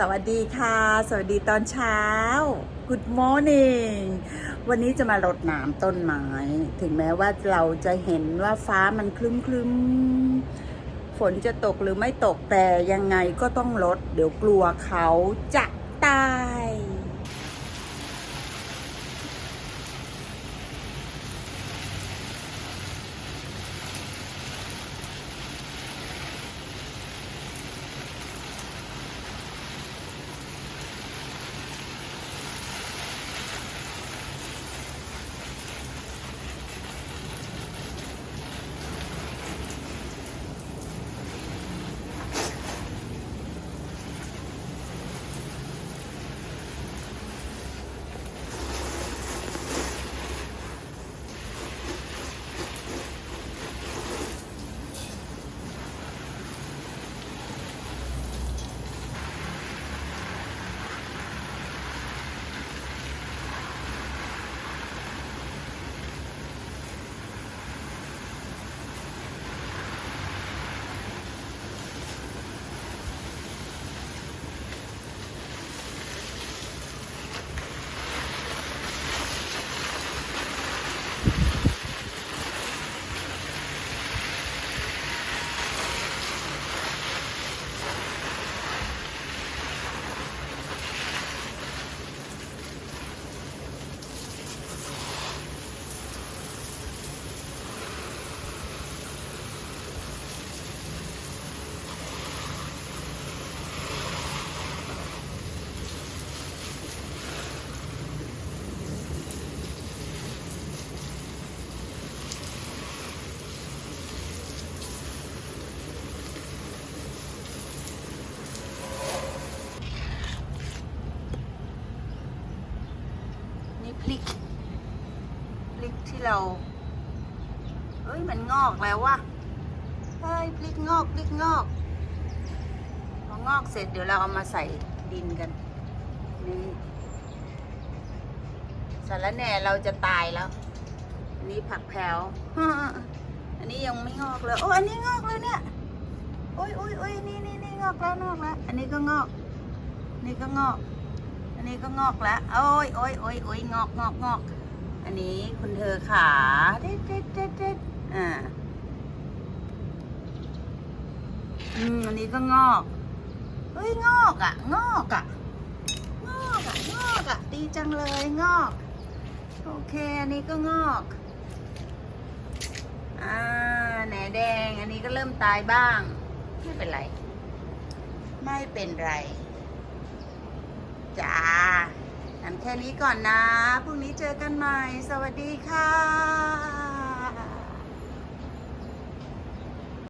สวัสดีค่ะ สวัสดีตอนเช้า Good morning วันนี้จะมารดน้ำต้นไม้ ถึงแม้ว่าเราจะเห็นว่าฟ้ามันคลึ้มคลึ้มๆฝนจะตกหรือไม่ตกแต่ยังไงก็ต้องลด เดี๋ยวกลัวเขาจะตาย นี่พริกพริกที่เราเฮ้ยมันงอกแล้ววะเฮ้ยพริกงอกพริกงอกพองอกเสร็จเดี๋ยวเราเอามาใส่ดินกันนี่สารแหน่เราจะตายแล้ว อันนี้ผักแพรวอันนี้ยังไม่งอกเลย โอ้อันนี้งอกแล้วเนี่ย โอ้ยโอ้ยโอ้ยนี่นี่นี่งอกแล้วงอกแล้ว อันนี้ก็งอกนนี้ก็งอก นี้ก็งอกแล้วโอ้ยโอ้ยโอ้ยโอ้ยงอกงอกงอก อันนี้คุณเธอขาเด็ดเด็ดเด็ดเด็ดอ่าอืมอันนี้ก็งอกเฮ้ยงอกอะ งอกอะ งอกอะ งอกอะ ดีจังเลยงอก โอเค อันนี้ก็งอกอ่าแหนแดง อันนี้ก็เริ่มตายบ้าง ไม่เป็นไร ไม่เป็นไร จ้าทำแค่นี้ก่อนนะ พรุ่งนี้เจอกันใหม่ สวัสดีค่ะ